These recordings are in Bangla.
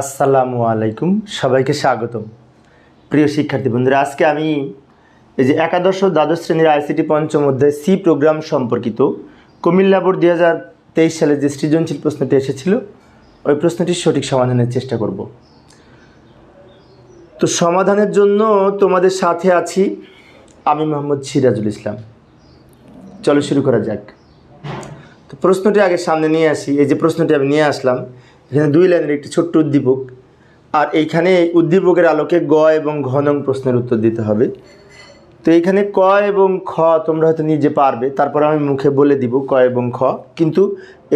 আসসালামু আলাইকুম, সবাইকে স্বাগতম। প্রিয় শিক্ষার্থী বন্ধুরা, আজকে আমি এই যে একাদশ ও দ্বাদশ শ্রেণির আইসিটি পঞ্চম অধ্যায় সি প্রোগ্রাম সম্পর্কিত কুমিল্লা বোর্ড দুই হাজার তেইশ সালে যে সৃজনশীল প্রশ্নটি এসেছিল, ওই প্রশ্নটির সঠিক সমাধানের চেষ্টা করব। তো সমাধানের জন্য তোমাদের সাথে আছি আমি মোহাম্মদ সিরাজুল ইসলাম। চলো শুরু করা যাক। তো প্রশ্নটি আগে সামনে নিয়ে আসি। এই যে প্রশ্নটি আমি নিয়ে আসলাম এখানে দুই লাইনের একটি ছোট্ট উদ্দীপক। আর এইখানে উদ্দীপকের আলোকে গ এবং ঘ নং প্রশ্নের উত্তর দিতে হবে। তো এইখানে ক এবং খ তোমরা হয়তো নিজে পারবে, তারপর আমি মুখে বলে দিব ক এবং খ। কিন্তু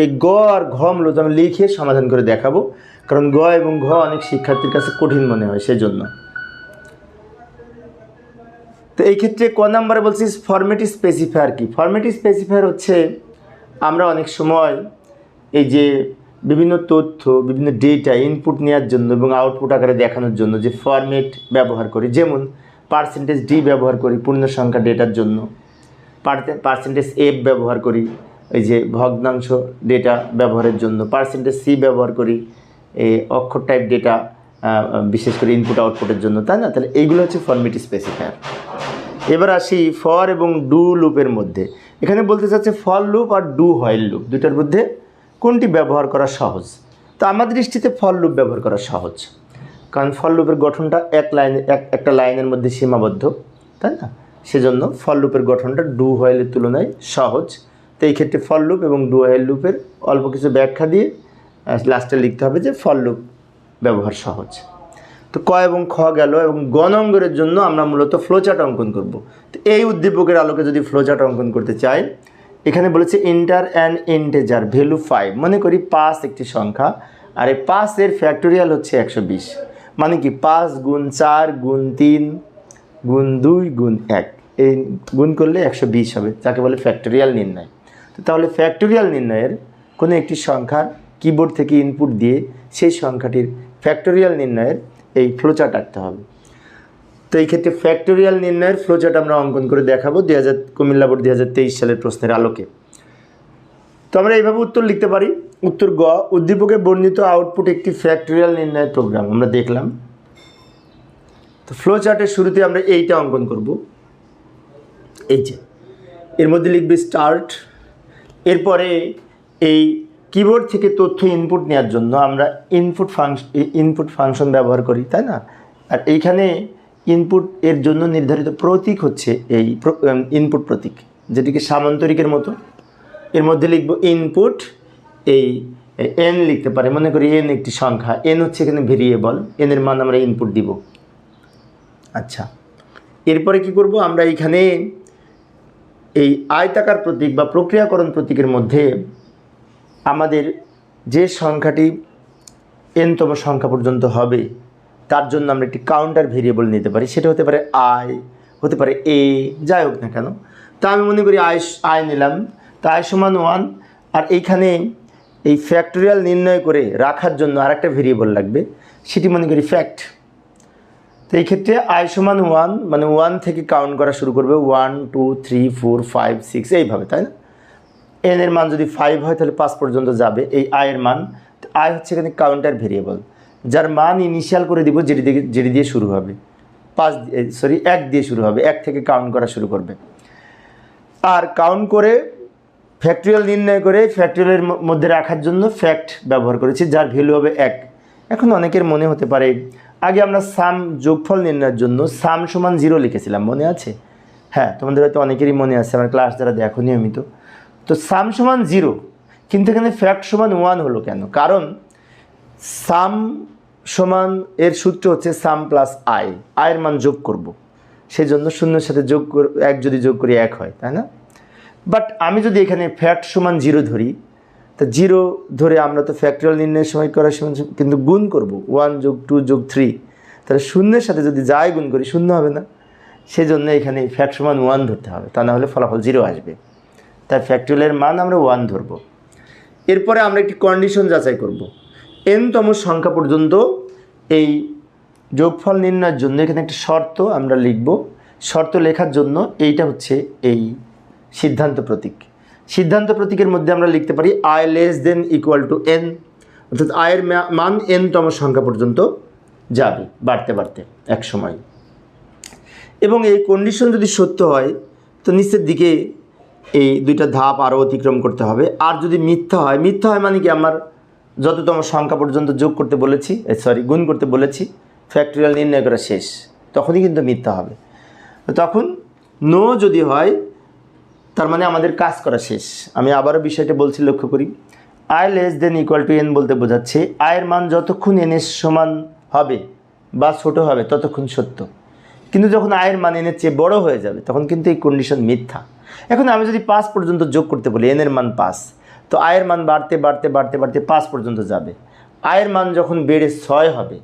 এই গ আর ঘ মূলত আমি লিখে সমাধান করে দেখাবো, কারণ গ এবং ঘ অনেক শিক্ষার্থীর কাছে কঠিন মনে হয় সেজন্য। তো এই ক্ষেত্রে ক নাম্বারে বলছি ফরম্যাট স্পেসিফায়ার কি? ফরম্যাট স্পেসিফায়ার হচ্ছে আমরা অনেক সময় এই যে বিভিন্ন তথ্য, বিভিন্ন ডেটা ইনপুট নেওয়ার জন্য এবং আউটপুট আকারে দেখানোর জন্য যে ফরম্যাট ব্যবহার করি। যেমন পার্সেন্টেজ ডি ব্যবহার করি পূর্ণ সংখ্যা ডেটার জন্য। পার্সেন্টেজ এফ ব্যবহার করি, এই যে ভগ্নাংশ ডেটা ব্যবহারের জন্য। পার্সেন্টেজ সি ব্যবহার করি এই অক্ষর টাইপ ডেটা বিশেষ করে ইনপুট আউটপুটের জন্য। তাই না? তাহলে এইগুলো হচ্ছে ফরম্যাট স্পেসিফায়ার এবার আসি ফর এবং ডু লুপের মধ্যে। এখানে বলতে চাচ্ছে ফর লুপ আর ডু হোয়াইল লুপ দুটার মধ্যে কোনটি ব্যবহার করা সহজ? তো আমার দৃষ্টিতে ফর লুপ ব্যবহার করা সহজ। কারণ ফর লুপের গঠনটা এক লাইনে, এক, একটা লাইনের মধ্যে সীমাবদ্ধ, তাই না? সেজন্য ফর লুপের গঠনটা ডু হোয়াইলের তুলনায় সহজ। তো এই ক্ষেত্রে ফর লুপ এবং ডু হোয়াইল লুপের অল্প কিছু ব্যাখ্যা দিয়ে লাস্টে লিখতে হবে যে ফর লুপ ব্যবহার সহজ। তো ক এবং খ গেল এবং গ নম্বরের জন্য আমরা মূলত ফ্লোচার্ট অঙ্কন করব। তো এই উদ্দীপকের আলোকে যদি ফ্লোচার্ট অঙ্কন করতে চাই এখানে বলেছে enter and integer value five মনে করি পাঁচ একটি সংখ্যা, আর এই পাঁচের ফ্যাক্টোরিয়াল হচ্ছে একশো বিশ। মানে কি পাঁচ গুণ চার গুণ তিন গুণ দুই গুণ এক। এই গুণ করলে একশো বিশ হবে, যাকে বলে ফ্যাক্টোরিয়াল নির্ণয়। তো তাহলে ফ্যাক্টোরিয়াল নির্ণয়ের কোনো একটি সংখ্যার কিবোর্ড থেকে ইনপুট দিয়ে সেই সংখ্যাটির ফ্যাক্টোরিয়াল নির্ণয়ের এই ফ্লোচার্ট আঁকতে হবে। তো এই ক্ষেত্রে ফ্যাক্টোরিয়াল নির্ণয়ের ফ্লোচার্ট আমরা অঙ্কন করে দেখাবো দুই হাজার কুমিল্লা বোর্ড দুই হাজার তেইশ সালের প্রশ্নের আলোকে। তো আমরা এইভাবে উত্তর লিখতে পারি। উত্তর গ, উদ্দীপকে বর্ণিত আউটপুট একটি ফ্যাক্টোরিয়াল নির্ণয়ের প্রোগ্রাম আমরা দেখলাম। তো ফ্লো চার্টের শুরুতে আমরা এইটা অঙ্কন করব। এই যে, এর মধ্যে লিখবে স্টার্ট এরপরে এই কিবোর্ড থেকে তথ্য ইনপুট নেওয়ার জন্য আমরা ইনপুট ফাংশন ইনপুট ফাংশন ব্যবহার করি, তাই না? আর এইখানে ইনপুট এর জন্য নির্ধারিত প্রতীক হচ্ছে এই ইনপুট প্রতীক, যেটিকে সামান্তরিকের মতো। এর মধ্যে লিখব ইনপুট এই এন লিখতে পারে, মনে করি এন একটি সংখ্যা এন হচ্ছে এখানে ভেরিয়েবল এনের মান আমরা ইনপুট দিব। আচ্ছা এরপরে কি করব? আমরা এইখানে এই আয়তাকার প্রতীক বা প্রক্রিয়াকরণ প্রতীকের মধ্যে আমাদের যে সংখ্যাটি এনতম সংখ্যা পর্যন্ত হবে তার জন্য আমরা একটি কাউন্টার ভেরিয়েবল নিতে পারি। সেটা হতে পারে আই হতে পারে এ যাই হোক না কেন। তা আমি মনে করি আয় আয় নিলাম। তা আয় সমান ওয়ান আর এইখানে এই ফ্যাক্টোরিয়াল নির্ণয় করে রাখার জন্য আরেকটা ভেরিয়েবল লাগবে। সেটি মনে করি ফ্যাক্ট তো এই ক্ষেত্রে আই সমান ওয়ান মানে ওয়ান থেকে কাউন্ট করা শুরু করবে। One two three four five six এইভাবে, তাই না? এন এর মান যদি ফাইভ হয়, তাহলে পাঁচ পর্যন্ত যাবে এই আয়ের মান। আয় হচ্ছে এখানে কাউন্টার ভেরিয়েবল যার মান ইনিশিয়াল করে দিব যেটি দিয়ে যেটি দিয়ে শুরু হবে। পাঁচ সরি এক দিয়ে শুরু হবে। এক থেকে কাউন্ট করা শুরু করবে। আর কাউন্ট করে ফ্যাক্টরিয়াল নির্ণয় করে ফ্যাক্টরিয়ালের মধ্যে রাখার জন্য ফ্যাক্ট ব্যবহার করেছি, যার ভ্যালু হবে এক। এখন অনেকের মনে হতে পারে, আগে আমরা সাম যোগফল নির্ণয়ের জন্য সাম সমান জিরো লিখেছিলাম, মনে আছে? হ্যাঁ তোমাদের হয়তো অনেকেরই মনে আছে, আমার ক্লাস যারা দেখো নিয়মিত তো। সাম সমান জিরো কিন্তু এখানে ফ্যাক্ট সমান ওয়ান হলো কেন? কারণ সাম সমান এর সূত্র হচ্ছে সাম প্লাস আই। আয়ের মান যোগ করব। সেই জন্য শূন্যের সাথে যোগ এক যদি যোগ করি এক হয়, তাই না? বাট আমি যদি এখানে ফ্যাক্ট সমান জিরো ধরি, তা জিরো ধরে আমরা তো ফ্যাক্টরিয়াল নির্ণয়ের সময় করার সময় কিন্তু গুণ করব। ওয়ান যোগ টু যোগ থ্রি তাহলে শূন্যের সাথে যদি যাই গুণ করি, শূন্য হবে না। সেজন্য এখানে ফ্যাক্ট সমান ওয়ান ধরতে হবে। তা না হলে ফলাফল জিরো আসবে। তাই ফ্যাক্টরিয়ালের মান আমরা ওয়ান ধরব। এরপরে আমরা একটি কন্ডিশন যাচাই করব। এনতম সংখ্যা পর্যন্ত এই যোগফল নির্ণয়ের জন্য এখানে একটা শর্ত আমরা লিখব। শর্ত লেখার জন্য এইটা হচ্ছে এই সিদ্ধান্ত প্রতীক। সিদ্ধান্ত প্রতীকের মধ্যে আমরা লিখতে পারি I less than equal to N অর্থাৎ আয়ের মান এনতম সংখ্যা পর্যন্ত যাবে, বাড়তে বাড়তে এক সময়। এবং এই কন্ডিশন যদি সত্য হয়, তো নিচের দিকে এই দুইটা ধাপ আরও অতিক্রম করতে হবে। আর যদি মিথ্যা হয় মিথ্যা হয় মানে কি? আমার যততম সংখ্যা পর্যন্ত যোগ করতে বলেছি সরি গুণ করতে বলেছি ফ্যাক্টরিয়াল নির্ণয় করা শেষ। তখনই কিন্তু মিথ্যা হবে। তখন নো যদি হয়, তার মানে আমাদের কাজ করা শেষ। আমি আবারও বিষয়টা বলছি, লক্ষ্য করি। I less than equal to N বলতে বোঝাচ্ছে আয়ের মান যতক্ষণ এনের সমান হবে বা ছোট হবে, ততক্ষণ সত্য। কিন্তু যখন আয়ের মান এনের চেয়ে বড় হয়ে যাবে, তখন কিন্তু এই কন্ডিশন মিথ্যা। এখন আমি যদি পাঁচ পর্যন্ত যোগ করতে বলি এনের মান পাঁচ তো আয়ের মান বাড়তে বাড়তে বাড়তে বাড়তে পাঁচ পর্যন্ত যাবে। আয়ের মান যখন বেড়ে ছয় হবে,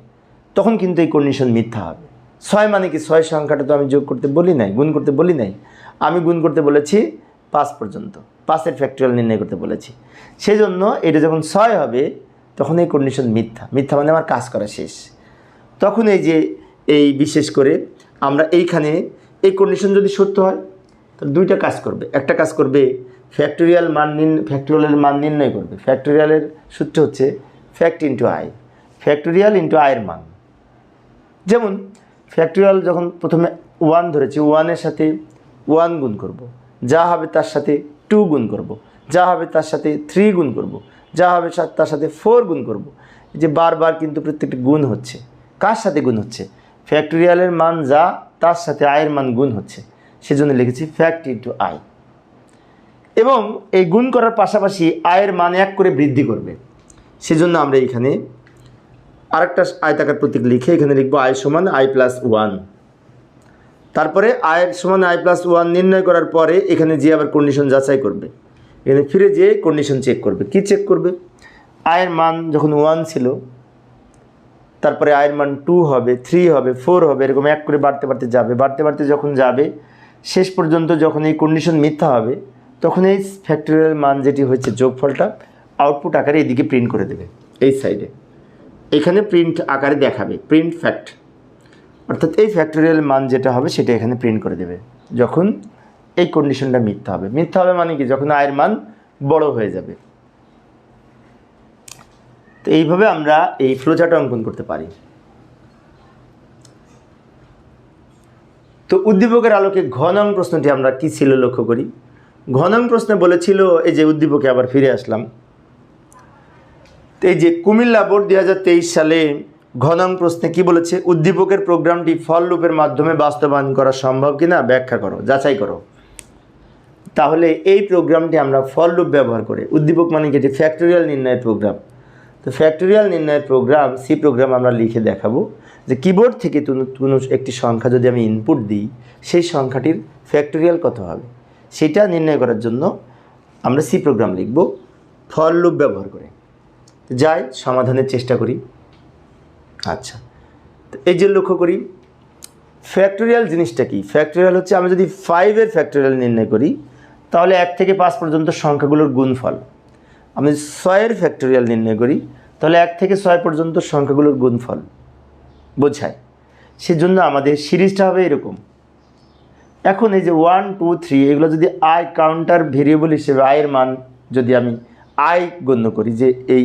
তখন কিন্তু এই কন্ডিশন মিথ্যা হবে। ছয় মানে কি? ছয় সংখ্যাটা তো আমি যোগ করতে বলি নাই, গুণ করতে বলি নাই। আমি গুণ করতে বলেছি পাঁচ পর্যন্ত। পাঁচের ফ্যাক্টরিয়াল নির্ণয় করতে বলেছি। সেই জন্য এটা যখন ছয় হবে, তখন এই কন্ডিশন মিথ্যা। মিথ্যা মানে আমার কাজ করা শেষ। তখন এই যে, এই বিশেষ করে আমরা এইখানে, এই কন্ডিশন যদি সত্য হয়, তাহলে দুইটা কাজ করবে। একটা কাজ করবে ফ্যাক্টরিয়াল মান নির্ণ ফ্যাক্টরিয়ালের মান নির্ণয় করবে ফ্যাক্টরিয়ালের সূত্র হচ্ছে fact into I factorial into আয়ের মান যেমন ফ্যাক্টরিয়াল যখন প্রথমে ওয়ান ধরেছি ওয়ানের সাথে ওয়ান গুণ করব। যা হবে তার সাথে টু গুণ করব। যা হবে তার সাথে থ্রি গুণ করব। যা হবে তার সাথে ফোর গুণ করব। যে বারবার কিন্তু প্রত্যেকটি গুণ হচ্ছে কার সাথে গুণ হচ্ছে ফ্যাক্টরিয়ালের মান যা, তার সাথে আয়ের মান গুণ হচ্ছে সেজন্য লিখেছি ফ্যাক্ট ইন্টু আই এবং এই গুণ করার পাশাপাশি আয়ের মান এক করে বৃদ্ধি করবে। সেজন্য আমরা এখানে আরেকটা আয়তাকার প্রতীক লিখে এখানে লিখব আই সমান আই প্লাস ওয়ান তারপরে আয়ের সমান আই প্লাস ওয়ান নির্ণয় করার পরে এখানে যে আবার কন্ডিশন যাচাই করবে, এখানে ফিরে যেয়ে কন্ডিশন চেক করবে। কি চেক করবে? আয়ের মান যখন ওয়ান ছিল, তারপরে আয়ের মান টু হবে থ্রি হবে ফোর হবে, এরকম এক করে বাড়তে বাড়তে যাবে। বাড়তে বাড়তে যখন যাবে, শেষ পর্যন্ত যখন এই কন্ডিশন মিথ্যা হবে তখন এই ফ্যাক্টরিয়াল মান যেটি হচ্ছে যোগফলটা আউটপুট আকারে এদিকে প্রিন্ট করে দেবে, এই সাইডে এখানে প্রিন্ট আকারে দেখাবে প্রিন্ট ফ্যাক্ট অর্থাৎ এই ফ্যাক্টরিয়াল মান যেটা হবে সেটা এখানে প্রিন্ট করে দেবে, যখন এই কন্ডিশনটা মিথ্যা হবে। মিথ্যা হবে মানে কি? যখন আয়ের মান বড় হয়ে যাবে। তো এইভাবে আমরা এই ফ্লোচার্ট অঙ্কন করতে পারি। তো উদ্দীপকের আলোকে ঘনং প্রশ্নটি আমরা কি ছিল লক্ষ্য করি? ঘনং প্রশ্নে বলেছিল, এই যে উদ্দীপকে আবার ফিরে আসলাম। এই যে কুমিল্লা বোর্ড দুই হাজার তেইশ সালে ঘনং প্রশ্নে কি বলেছে, উদ্দীপকের প্রোগ্রামটি ফল লুপের মাধ্যমে বাস্তবায়ন করা সম্ভব কিনা, ব্যাখ্যা করো, যাচাই করো। তাহলে এই প্রোগ্রামটি আমরা ফল লুপ ব্যবহার করে। উদ্দীপক মানে কি? এটি ফ্যাক্টরিয়াল নির্ণয়ের প্রোগ্রাম। তো ফ্যাক্টরিয়াল নির্ণয়ের প্রোগ্রাম, সি প্রোগ্রাম আমরা লিখে দেখাবো যে কিবোর্ড থেকে কোনো একটি সংখ্যা যদি আমি ইনপুট দিই, সেই সংখ্যাটির ফ্যাক্টরিয়াল কত হবে? সেটা নির্ণয় করার জন্য আমরা সি প্রোগ্রাম লিখব ফল লুপ ব্যবহার করে। যাই, সমাধানের চেষ্টা করি। আচ্ছা তো এই যে লক্ষ্য করি ফ্যাক্টরিয়াল জিনিসটা কি? ফ্যাক্টরিয়াল হচ্ছে আমি যদি ফাইভের ফ্যাক্টরিয়াল নির্ণয় করি, তাহলে এক থেকে পাঁচ পর্যন্ত সংখ্যাগুলোর গুণফল। আমি ছয়ের ফ্যাক্টরিয়াল নির্ণয় করি, তাহলে এক থেকে ছয় পর্যন্ত সংখ্যাগুলোর গুণফল। বোঝায়। সেজন্য আমাদের সিরিজটা হবে এরকম। এখন এই যে ওয়ান টু থ্রি এগুলো যদি আই কাউন্টার ভেরিয়েবল হিসেবে আয়ের মান যদি আমি আই গণ্য করি, যে এই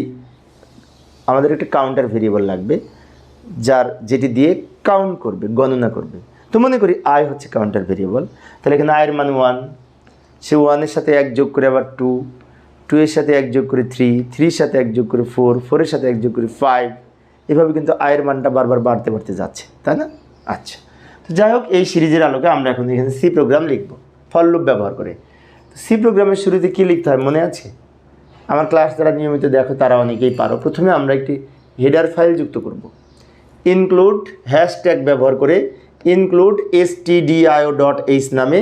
আমাদের একটা কাউন্টার ভেরিয়েবল লাগবে, যার যেটি দিয়ে কাউন্ট করবে, গণনা করবে। তো মনে করি আয় হচ্ছে কাউন্টার ভেরিয়েবল তাহলে এখানে আয়ের মান ওয়ান সে ওয়ানের সাথে এক যোগ করে আবার টু টু এর সাথে এক যোগ করে থ্রি থ্রির সাথে এক যোগ করে ফোর ফোরের সাথে এক যোগ করে ফাইভ এভাবে কিন্তু আয়ের মানটা বারবার বাড়তে বাড়তে যাচ্ছে, তাই না? আচ্ছা। যাই হোক, এই সিরিজের আলোকে আমরা এখন এখানে সি প্রোগ্রাম লিখব ফল লুপ ব্যবহার করে। সি প্রোগ্রামের শুরুতে কী লিখতে হয় মনে আছে? আমার ক্লাস যারা নিয়মিত দেখো, তারা অনেকেই পারো। প্রথমে আমরা একটি হেডার ফাইল যুক্ত করব। ইনক্লুড হ্যাশট্যাগ ব্যবহার করে include S TDIO dot H নামে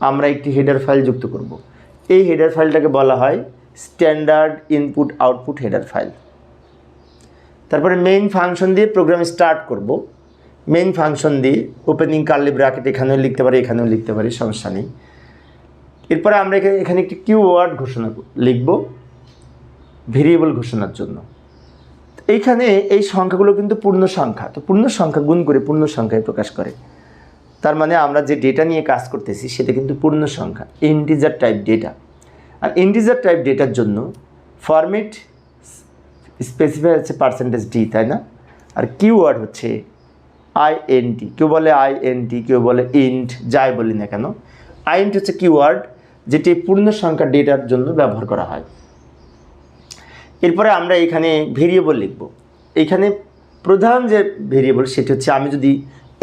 আমরা একটি হেডার ফাইল যুক্ত করব। এই হেডার ফাইলটাকে বলা হয় standard input output header file তারপরে মেইন ফাংশন দিয়ে প্রোগ্রাম স্টার্ট করব। মেইন ফাংশন দিয়ে ওপেনিং কার্লি ব্র্যাকেট এখানেও লিখতে পারি, এখানেও লিখতে পারি, সমস্যা নেই। এরপরে আমরা এখানে এখানে একটি কিউ ওয়ার্ড ঘোষণা লিখব ভেরিয়েবল ঘোষণার জন্য। এইখানে এই সংখ্যাগুলো কিন্তু পূর্ণ সংখ্যা, তো পূর্ণ সংখ্যা গুণ করে পূর্ণ সংখ্যায় প্রকাশ করে। তার মানে আমরা যে ডেটা নিয়ে কাজ করতেছি, সেটা কিন্তু পূর্ণ সংখ্যা ইন্টিজার টাইপ ডেটা আর ইন্টিজার টাইপ ডেটার জন্য ফরম্যাট স্পেসিফাই হচ্ছে পার্সেন্টেজ ডি তাই না? আর কিওয়ার্ড হচ্ছে আই এন টি কেউ বলে আই এন টি কেউ বলে ইন্ট যাই বলি না কেন। আইন্ট হচ্ছে কিওয়ার্ড যেটি পূর্ণ সংখ্যা ডেটার জন্য ব্যবহার করা হয়। এরপরে আমরা এখানে ভেরিয়েবল লিখব। এখানে প্রধান যে ভেরিয়েবল সেটি হচ্ছে আমি যদি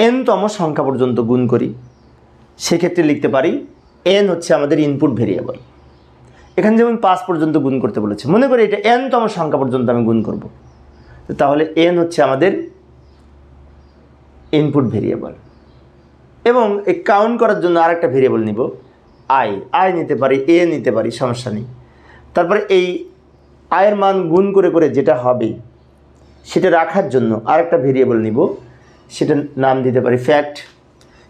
এনতম সংখ্যা পর্যন্ত গুণ করি, সেক্ষেত্রে লিখতে পারি এন হচ্ছে আমাদের ইনপুট ভেরিয়েবল এখানে যেমন পাঁচ পর্যন্ত গুণ করতে বলেছে, মনে করি এটা এনতম সংখ্যা পর্যন্ত আমি গুণ করব। তাহলে এন হচ্ছে আমাদের ইনপুট ভেরিয়েবল এবং এই কাউন্ট করার জন্য আরেকটা ভেরিয়েবল নিব আই আই নিতে পারি এ নিতে পারি, সমস্যা নেই। তারপরে এই আয়ের মান গুণ করে করে যেটা হবে, সেটা রাখার জন্য আরেকটা ভেরিয়েবল নিব, সেটার নাম দিতে পারি ফ্যাক্ট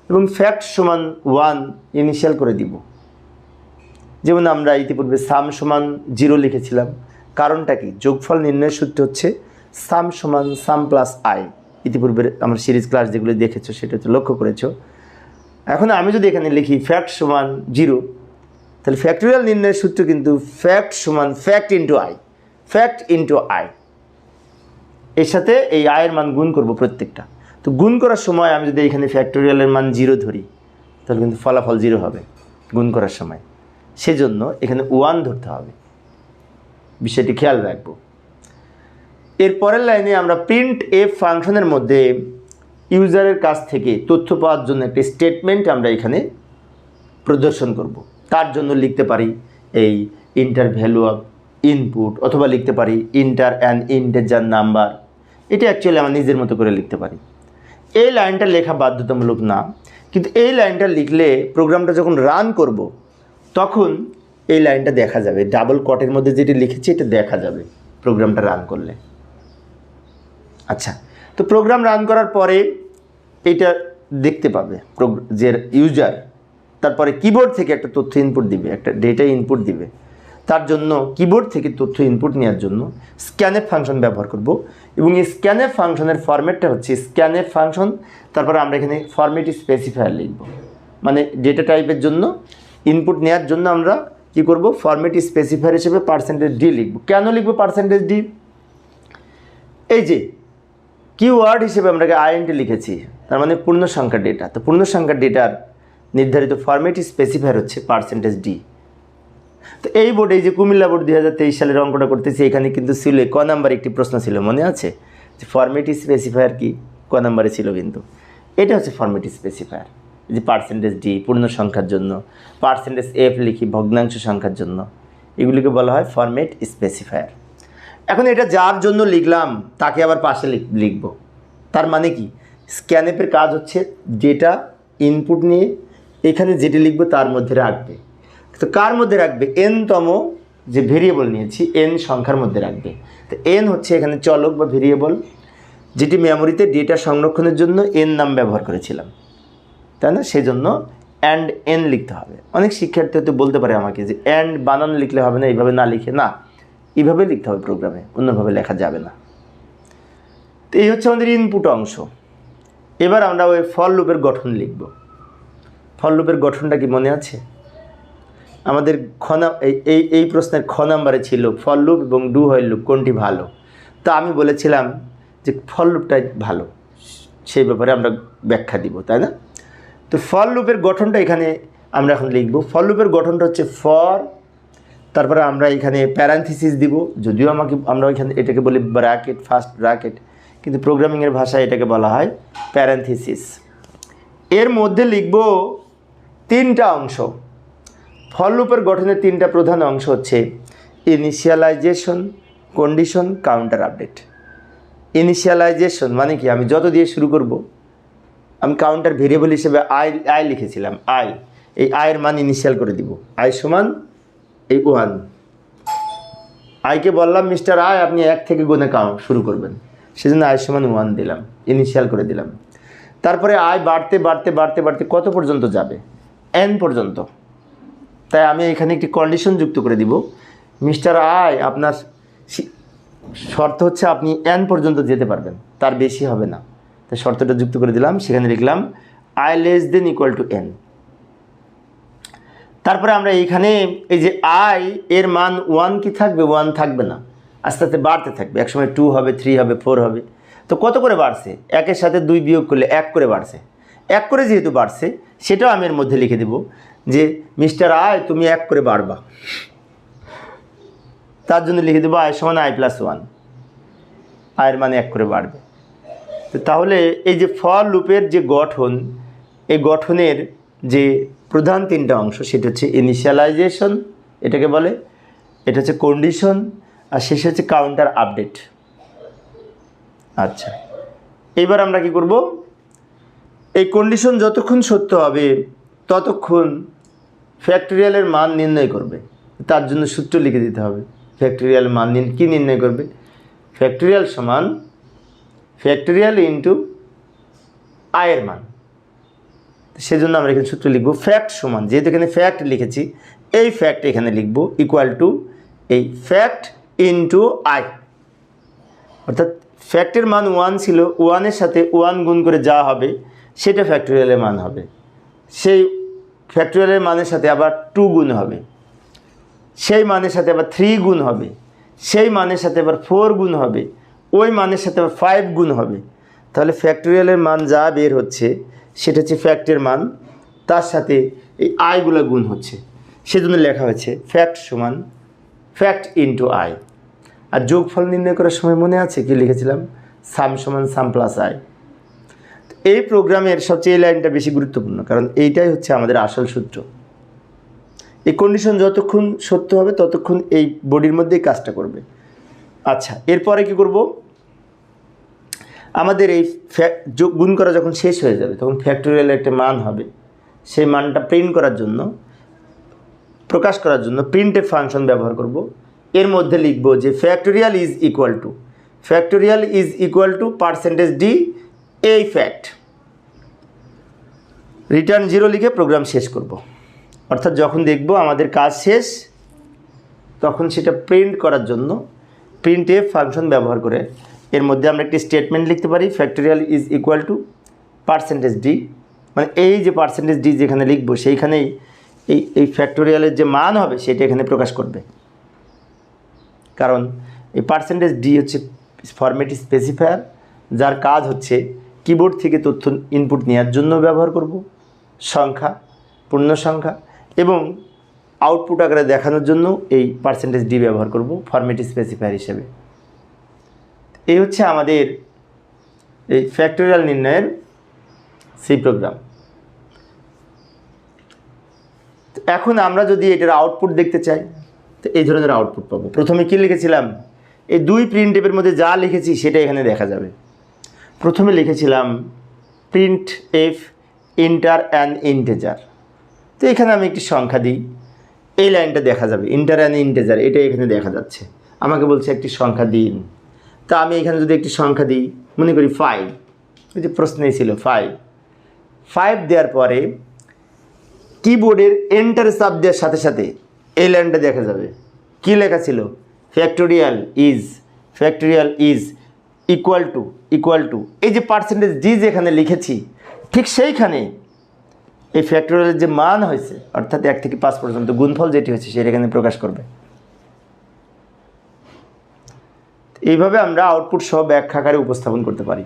এবং ফ্যাক্ট সমান ওয়ান ইনিশিয়াল করে দিব। যেমন আমরা ইতিপূর্বে সাম সমান জিরো লিখেছিলাম, কারণটা কি? যোগফল নির্ণয়ের সূত্র হচ্ছে সাম সমান সাম প্লাস আই ইতিপূর্বে আমার সিরিজ ক্লাস যেগুলো দেখেছ সেটা হচ্ছে লক্ষ্য করেছ। এখন আমি যদি এখানে লিখি ফ্যাক্ট সমান জিরো তাহলে ফ্যাক্টোরিয়াল নির্ণয়ের সূত্র কিন্তু ফ্যাক্ট সমান fact into I fact into I এর সাথে এই আয়ের মান গুণ করব প্রত্যেকটা। তো গুণ করার সময় আমি যদি এখানে ফ্যাক্টোরিয়ালের মান জিরো ধরি, তাহলে কিন্তু ফলাফল জিরো হবে গুণ করার সময়। সেজন্য এখানে ওয়ান ধরতে হবে। বিষয়টি খেয়াল রাখব। এর পরের লাইনে আমরা প্রিন্ট এফ ফাংশনের মধ্যে ইউজারের কাছ থেকে তথ্য পাওয়ার জন্য একটি স্টেটমেন্ট আমরা এখানে প্রদর্শন করব। তার জন্য লিখতে পারি এই ইন্টার ভ্যালু অফ ইনপুট অথবা লিখতে পারি ইন্টার অ্যান্ড ইন্টেজার নাম্বার এটা অ্যাকচুয়ালি আমার নিজের মতো করে লিখতে পারি। এই লাইনটা লেখা বাধ্যতামূলক না, কিন্তু এই লাইনটা লিখলে প্রোগ্রামটা যখন রান করব, তখন এই লাইনটা দেখা যাবে। ডাবল কটের মধ্যে যেটি লিখেছি, এটা দেখা যাবে প্রোগ্রামটা রান করলে। আচ্ছা তো প্রোগ্রাম রান করার পরে এটা দেখতে পাবে যে ইউজার তারপরে কিবোর্ড থেকে একটা তথ্য ইনপুট দিবে, একটা ডেটা ইনপুট দিবে। তার জন্য কিবোর্ড থেকে তথ্য ইনপুট নেওয়ার জন্য স্ক্যানএফ ফাংশন ব্যবহার করব এবং এই স্ক্যানএফ ফাংশনের ফরম্যাটটা হচ্ছে স্ক্যানএফ ফাংশন তারপরে আমরা এখানে ফরম্যাট স্পেসিফায়ার লিখব। মানে ডেটা টাইপের জন্য ইনপুট নেওয়ার জন্য আমরা কি করব? ফরম্যাট স্পেসিফায়ার হিসেবে পার্সেন্টেজ ডি লিখব। কেন লিখব পার্সেন্টেজ ডি এই যে কিওয়ার্ড হিসেবে আমরা আইএনটি লিখেছি, তার মানে পূর্ণ সংখ্যার ডেটা তো পূর্ণ সংখ্যার ডেটার নির্ধারিত ফরম্যাট স্পেসিফায়ার হচ্ছে পার্সেন্টেজ ডি তো এই বোর্ডে যে কুমিল্লা বোর্ড দুই হাজার তেইশ সালের অঙ্কটা করতেছি, এখানে কিন্তু ছিল, ক নাম্বার একটি প্রশ্ন ছিল, মনে আছে? যে ফরম্যাট স্পেসিফায়ার কি? ক নাম্বারে ছিল কিন্তু। এটা হচ্ছে ফরম্যাট স্পেসিফায়ার যে পার্সেন্টেজ ডি পূর্ণ সংখ্যার জন্য। পার্সেন্টেজ এফ লিখি, ভগ্নাংশ সংখ্যার জন্য। এগুলিকে বলা হয় ফরম্যাট স্পেসিফায়ার এখন এটা যার জন্য লিখলাম, তাকে আবার পাশে লিখ- লিখব। তার মানে কি? স্ক্যানএপের কাজ হচ্ছে ডেটা ইনপুট নিয়ে এখানে যেটি লিখব তার মধ্যে রাখবে। তো কার মধ্যে রাখবে? এনতম যে ভেরিয়েবল নিয়েছি এন সংখ্যার মধ্যে রাখবে। তো এন হচ্ছে এখানে চলক বা ভেরিয়েবল যেটি মেমোরিতে ডেটা সংরক্ষণের জন্য এন নাম ব্যবহার করেছিলাম। তাই না? সেজন্য অ্যান্ড এন লিখতে হবে। অনেক শিক্ষার্থী হয়তো বলতে পারে আমাকে যে অ্যান্ড বানান লিখলে হবে না, এইভাবে না লিখে না। এইভাবে লিখতে হবে প্রোগ্রামে অন্যভাবে লেখা যাবে না। তো এই হচ্ছে আমাদের ইনপুট অংশ। এবার আমরা ওই ফল লুপের গঠন লিখব। ফল লুপের গঠনটা কি মনে আছে? আমাদের খ এই এই প্রশ্নের খ নাম্বারে ছিল ফল লুপ এবং ডু হয় লুপ কোনটি ভালো? তা আমি বলেছিলাম যে ফল লুপটাই ভালো। সেই ব্যাপারে আমরা ব্যাখ্যা দিব, তাই না? তো ফল লুপের গঠনটা এখানে আমরা এখন লিখব। ফল লুপের গঠনটা হচ্ছে ফর তারপরে আমরা এখানে প্যারান্থিসিস দিব। যদিও আমাকে, আমরা এখানে এটাকে বলি ব্র্যাকেট ফার্স্ট ব্র্যাকেট কিন্তু প্রোগ্রামিংয়ের ভাষায় এটাকে বলা হয় প্যারান্থিসিস এর মধ্যে লিখব তিনটা অংশ। ফল লুপের গঠনের তিনটা প্রধান অংশ হচ্ছে initialization condition counter update initialization মানে কি? আমি যত দিয়ে শুরু করব, আমি কাউন্টার ভেরিয়েবল হিসেবে আই আই লিখেছিলাম আই এই আয়ের মান ইনিশিয়াল করে দিব। আই সমান এই ওয়ান আইকে বললাম, মিস্টার আয়, আপনি এক থেকে গুনে কাউন্ট শুরু করবেন। সেজন্য আয় সমান ওয়ান দিলাম ইনিশিয়াল করে দিলাম। তারপরে আয় বাড়তে বাড়তে বাড়তে বাড়তে কত পর্যন্ত যাবে? এন পর্যন্ত। তাই আমি এখানে একটি কন্ডিশন যুক্ত করে দিব। মিস্টার আয়, আপনার শর্ত হচ্ছে আপনি এন পর্যন্ত যেতে পারবেন, তার বেশি হবে না। তাই শর্তটা যুক্ত করে দিলাম, সেখানে লিখলাম I less than equal to N তারপরে আমরা এইখানে এই যে আই এর মান ওয়ান কি থাকবে? ওয়ান থাকবে না। আস্তে আস্তে বাড়তে থাকবে। একসময় টু হবে থ্রি হবে ফোর হবে। তো কত করে বাড়ছে? একের সাথে দুই বিয়োগ করলে এক করে বাড়ছে। এক করে যেহেতু বাড়ছে, সেটাও আমি এর মধ্যে লিখে দেব যে মিস্টার আয় তুমি এক করে বাড়বা। তার জন্য লিখে দেবো আয় সমান আই প্লাস ওয়ান আয়ের মানে এক করে বাড়বে। তো তাহলে এই যে ফর লুপের যে গঠন, এই গঠনের যে প্রধান তিনটা অংশ, সেটা হচ্ছে ইনিশিয়ালাইজেশন এটাকে বলে, এটা হচ্ছে কন্ডিশন আর শেষে হচ্ছে কাউন্টার আপডেট আচ্ছা এবার আমরা কি করব? এই কন্ডিশন যতক্ষণ সত্য হবে, ততক্ষণ ফ্যাক্টরিয়ালের মান নির্ণয় করবে। তার জন্য সূত্র লিখে দিতে হবে ফ্যাক্টরিয়াল মান কী নির্ণয় করবে? ফ্যাক্টরিয়াল সমান ফ্যাক্টরিয়াল ইন্টু আয়ের মান। সেজন্য আমরা এখানে সূত্র লিখব ফ্যাক্ট সমান, যেহেতু এখানে ফ্যাক্ট লিখেছি, এই ফ্যাক্ট এখানে লিখব ইকুয়াল টু এই ফ্যাক্ট ইন্টু আই অর্থাৎ ফ্যাক্টের মান ওয়ান ছিল ওয়ানের সাথে ওয়ান গুণ করে যা হবে, সেটা ফ্যাক্টরিয়ালের মান হবে। সেই ফ্যাক্টরিয়ালের মানের সাথে আবার টু গুণ হবে। সেই মানের সাথে আবার থ্রি গুণ হবে। সেই মানের সাথে আবার ফোর গুণ হবে। ওই মানের সাথে আবার ফাইভ গুণ হবে। তাহলে ফ্যাক্টরিয়ালের মান যা বের হচ্ছে সেটা হচ্ছে ফ্যাক্টের মান, তার সাথে এই আয়গুলো গুণ হচ্ছে। সেজন্য লেখা হয়েছে ফ্যাক্ট সমান ফ্যাক্ট ইন্টু আয় আর যোগফল নির্ণয় করার সময় মনে আছে? কি লিখেছিলাম? সাম সমান সাম প্লাস আই এই প্রোগ্রামের সবচেয়ে এই লাইনটা বেশি গুরুত্বপূর্ণ, কারণ এইটাই হচ্ছে আমাদের আসল সূত্র। এই কন্ডিশন যতক্ষণ সত্য হবে, ততক্ষণ এই বডির মধ্যেই কাজটা করবে। আচ্ছা এরপরে কি করব? আমাদের এই যোগ গুণ করা যখন শেষ হয়ে যাবে, তখন ফ্যাক্টোরিয়াল একটা মান হবে। সেই মানটা প্রিন্ট করার জন্য, প্রকাশ করার জন্য প্রিন্টের ফাংশন ব্যবহার করব। এর মধ্যে লিখব যে factorial is equal to factorial is equal to percentage D এই ফ্যাক্ট রিটার্ন জিরো লিখে প্রোগ্রাম শেষ করব। অর্থাৎ যখন দেখব আমাদের কাজ শেষ, তখন সেটা প্রিন্ট করার জন্য প্রিন্ট ফাংশন ব্যবহার করে এর মধ্যে আমরা একটি স্টেটমেন্ট লিখতে পারি factorial is equal to percentage D মানে এই যে পার্সেন্টেজ ডি যেখানে লিখব, সেইখানেই এই এই ফ্যাক্টোরিয়ালের যে মান হবে, সেটা এখানে প্রকাশ করবে। কারণ এই পার্সেন্টেজ ডি হচ্ছে ফরম্যাট স্পেসিফায়ার যার কাজ হচ্ছে কিবোর্ড থেকে তথ্য ইনপুট নেওয়ার জন্য ব্যবহার করব, সংখ্যা, পূর্ণ সংখ্যা, এবং আউটপুট আকারে দেখানোর জন্য এই পার্সেন্টেজ ডি ব্যবহার করব ফরম্যাট স্পেসিফায়ার হিসেবে। এই হচ্ছে আমাদের এই ফ্যাক্টোরিয়াল নির্ণয়ের সি প্রোগ্রাম এখন আমরা যদি এটার আউটপুট দেখতে চাই, তো এই ধরনের আউটপুট পাবো। প্রথমে কী লিখেছিলাম? এই দুই প্রিন্ট টেপের মধ্যে যা লিখেছি সেটা এখানে দেখা যাবে। প্রথমে লিখেছিলাম print F enter and integer তো এখানে আমি একটি সংখ্যা দিই। এই লাইনটা দেখা যাবে ইন্টার অ্যান্ড ইন্টেজার এটা এখানে দেখা যাচ্ছে। আমাকে বলছে একটি সংখ্যা দিন। তা আমি এখানে যদি একটি সংখ্যা দিই, মনে করি ফাইভ ওই যে প্রশ্নেই ছিল ফাইভ ফাইভ দেওয়ার পরে কিবোর্ডের এন্টার চাপ দেওয়ার সাথে সাথে এই লাইনটা দেখা যাবে। কি লেখা ছিল? Factorial is factorial is equal to equal to এই যে পার্সেন্টেজ ডি যেখানে লিখেছি, ঠিক সেইখানে এই ফ্যাক্টোরিয়ালের যে মান হয়েছে, অর্থাৎ এক থেকে পাঁচ পর্যন্ত গুণফল যেটি হয়েছে, সেটা এখানে প্রকাশ করবে। এইভাবে আমরা আউটপুট সহ ব্যাখ্যাকারে উপস্থাপন করতে পারি।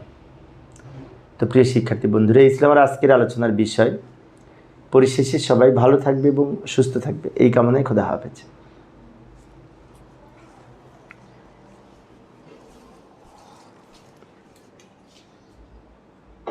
তো প্রিয় শিক্ষার্থী বন্ধুরা, এই ছিল আমার আজকের আলোচনার বিষয়। পরিশেষে সবাই ভালো থাকবে এবং সুস্থ থাকবে। এই কামনায় খোদা হাফেজ।